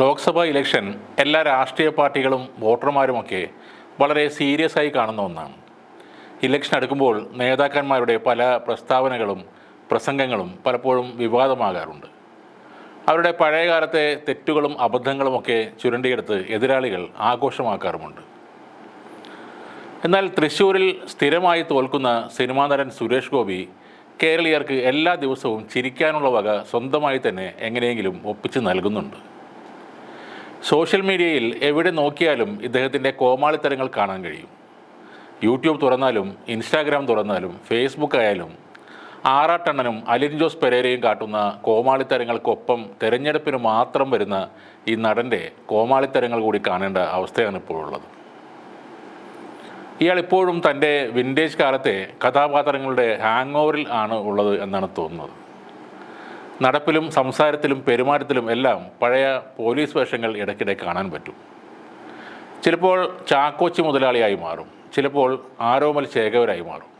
Lok Sabha election എല്ലാ രാഷ്ട്രീയ പാർട്ടികളും വോട്ടർമാരുമൊക്കെ വളരെ സീരിയസ് ആയി കാണുന്ന ഒന്നാണ്. ഇലക്ഷൻ അടുക്കുമ്പോൾ നേതാക്കന്മാരുടെ പല പ്രസ്താവനകളും പ്രസംഗങ്ങളും പലപ്പോഴും വിവാദമാകാറുണ്ട്. അവരുടെ പഴയകാലത്തെ തെറ്റുകളും അബദ്ധങ്ങളുമൊക്കെ ചുരണ്ടിയെടുത്ത് എതിരാളികൾ ആഘോഷമാക്കാറുമുണ്ട്. എന്നാൽ തൃശ്ശൂരിൽ സ്ഥിരമായി തോൽക്കുന്ന സിനിമാ നടൻ സുരേഷ് ഗോപി കേരളീയർക്ക് എല്ലാ ദിവസവും ചിരിക്കാനുള്ള വക സ്വന്തമായി തന്നെ എങ്ങനെയെങ്കിലും ഒപ്പിച്ച് നൽകുന്നുണ്ട്. സോഷ്യൽ മീഡിയയിൽ എവിടെ നോക്കിയാലും ഇദ്ദേഹത്തിന്റെ കോമാളിത്തരങ്ങൾ കാണാൻ കഴിയും. യൂട്യൂബ് തുറന്നാലും ഇൻസ്റ്റാഗ്രാം തുറന്നാലും ഫേസ്ബുക്ക് ആയാലും ആറാട്ടണ്ണനും അലിൻ ജോസ് പെരേരയും കാട്ടുന്ന കോമാളിത്തരങ്ങൾക്കൊപ്പം തെരഞ്ഞെടുപ്പിന് മാത്രം വരുന്ന ഈ നടന്റെ കോമാളിത്തരങ്ങൾ കൂടി കാണേണ്ട അവസ്ഥയാണ് ഇപ്പോഴുള്ളത് ഇയാൾ ഇപ്പോഴും തന്റെ വിന്റേജ് കാലത്തെ കഥാപാത്രങ്ങളുടെ ഹാങ് ഓവറിൽ ആണ് ഉള്ളത് എന്നാണ് തോന്നുന്നത്. നടപ്പിലും സംസാരത്തിലും പെരുമാറ്റത്തിലും എല്ലാം പഴയ പോലീസ് വേഷങ്ങൾ ഇടയ്ക്കിടെ കാണാൻ പറ്റും. ചിലപ്പോൾ ചാക്കോച്ചി മുതലാളിയായി മാറും. ചിലപ്പോൾ ആരോമൽ ശേഖവരായി മാറും.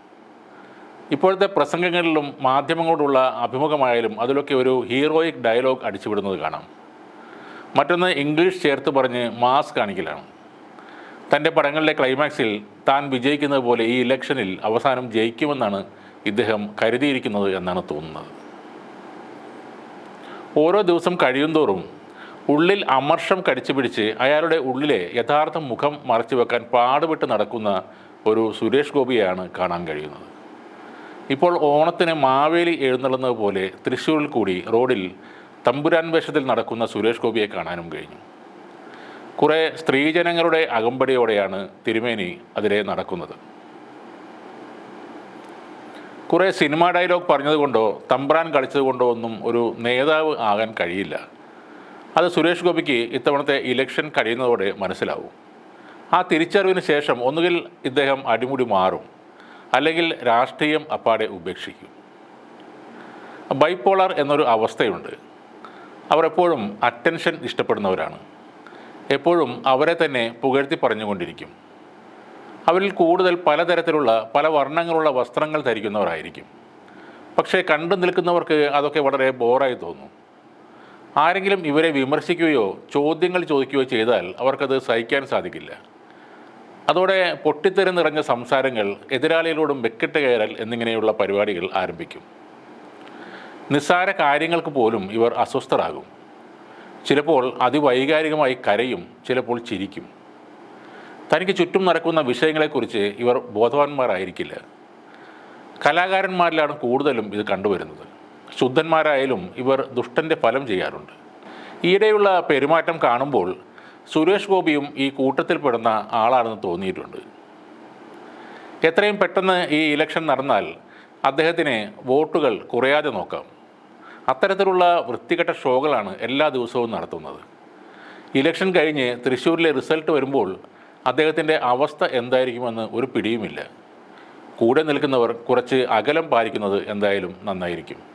ഇപ്പോഴത്തെ പ്രസംഗങ്ങളിലും മാധ്യമങ്ങളോടുള്ള അഭിമുഖമായാലും അതിലൊക്കെ ഒരു ഹീറോയിക് ഡയലോഗ് അടിച്ചുവിടുന്നത് കാണാം. മറ്റൊന്ന് ഇംഗ്ലീഷ് ചേർത്ത് പറഞ്ഞ് മാസ് കാണിക്കലാണ് തന്റെ പടങ്ങളിലെ ക്ലൈമാക്സിൽ താൻ വിജയിക്കുന്നത് പോലെ ഈ ഇലക്ഷനിൽ അവസാനം ജയിക്കുമെന്നാണ് ഇദ്ദേഹം കരുതിയിരിക്കുന്നത് എന്നാണ് തോന്നുന്നത്. ഓരോ ദിവസം കഴിയുന്തോറും ഉള്ളിൽ അമർഷം കടിച്ചു പിടിച്ച് അയാളുടെ ഉള്ളിലെ യഥാർത്ഥ മുഖം മറച്ചു വെക്കാൻ പാടുപെട്ട് നടക്കുന്ന ഒരു സുരേഷ് ഗോപിയാണ് കാണാൻ കഴിയുന്നത്. ഇപ്പോൾ ഓണത്തിന് മാവേലി എഴുന്നള്ളുന്നത് പോലെ തൃശ്ശൂരിൽ കൂടി റോഡിൽ തമ്പുരാൻ വേഷത്തിൽ നടക്കുന്ന സുരേഷ് ഗോപിയെ കാണാനും കഴിഞ്ഞു. കുറേ സ്ത്രീജനങ്ങളുടെ അകമ്പടിയോടെയാണ് തിരുമേനി അതിലെ നടക്കുന്നത്. കുറേ സിനിമാ ഡയലോഗ് പറഞ്ഞതുകൊണ്ടോ തമ്പ്രാൻ കളിച്ചതുകൊണ്ടോ ഒന്നും ഒരു നേതാവ് ആകാൻ കഴിയില്ല. അത് സുരേഷ് ഗോപിക്ക് ഇത്തവണത്തെ ഇലക്ഷൻ കഴിയുന്നതോടെ മനസ്സിലാവും. ആ തിരിച്ചറിവിന് ശേഷം ഒന്നുകിൽ ഇദ്ദേഹം അടിമുടി മാറും അല്ലെങ്കിൽ രാഷ്ട്രീയം അപ്പാടെ ഉപേക്ഷിക്കും. ബൈപ്പോളർ എന്നൊരു അവസ്ഥയുണ്ട്. അവർ എപ്പോഴും അറ്റൻഷൻ ഇഷ്ടപ്പെടുന്നവരാണ്. എപ്പോഴും അവരെ തന്നെ പുകഴ്ത്തി പറഞ്ഞുകൊണ്ടിരിക്കും. അവരിൽ കൂടുതൽ പലതരത്തിലുള്ള പല വർണങ്ങളുള്ള വസ്ത്രങ്ങൾ ധരിക്കുന്നവരായിരിക്കും. പക്ഷേ കണ്ടു നിൽക്കുന്നവർക്ക് അതൊക്കെ വളരെ ബോറായി തോന്നും. ആരെങ്കിലും ഇവരെ വിമർശിക്കുകയോ ചോദ്യങ്ങൾ ചോദിക്കുകയോ ചെയ്താൽ അവർക്കത് സഹിക്കാൻ സാധിക്കില്ല. അതോടെ പൊട്ടിത്തെറി നിറഞ്ഞ സംസാരങ്ങൾ എതിരാളികളോടും വെക്കിട്ട് കയറൽ എന്നിങ്ങനെയുള്ള പരിപാടികൾ ആരംഭിക്കും. നിസ്സാര കാര്യങ്ങൾക്ക് പോലും ഇവർ അസ്വസ്ഥരാകും. ചിലപ്പോൾ അതിവൈകാരികമായി കരയും ചിലപ്പോൾ ചിരിക്കും. തനിക്ക് ചുറ്റും നടക്കുന്ന വിഷയങ്ങളെക്കുറിച്ച് ഇവർ ബോധവാന്മാരായിരിക്കില്ല. കലാകാരന്മാരിലാണ് കൂടുതലും ഇത് കണ്ടുവരുന്നത്. ശുദ്ധന്മാരായാലും ഇവർ ദുഷ്ടന്റെ ഫലം ചെയ്യാറുണ്ട്. ഈയിടെയുള്ള പെരുമാറ്റം കാണുമ്പോൾ സുരേഷ് ഗോപിയും ഈ കൂട്ടത്തിൽപ്പെടുന്ന ആളാണെന്ന് തോന്നിയിട്ടുണ്ട്. എത്രയും പെട്ടെന്ന് ഈ ഇലക്ഷൻ നടന്നാൽ അദ്ദേഹത്തിന് വോട്ടുകൾ കുറയാതെ നോക്കാം. അത്തരത്തിലുള്ള വൃത്തികെട്ട ഷോകളാണ് എല്ലാ ദിവസവും നടത്തുന്നത്. ഇലക്ഷൻ കഴിഞ്ഞ് തൃശ്ശൂരിലെ റിസൾട്ട് വരുമ്പോൾ അദ്ദേഹത്തിന്റെ അവസ്ഥ എന്തായിരിക്കുമെന്ന് ഒരു പിടിയുമില്ല. കൂടെ നിൽക്കുന്നവർ കുറച്ച് അകലം പാലിക്കുന്നത് എന്തായാലും നന്നായിരിക്കും.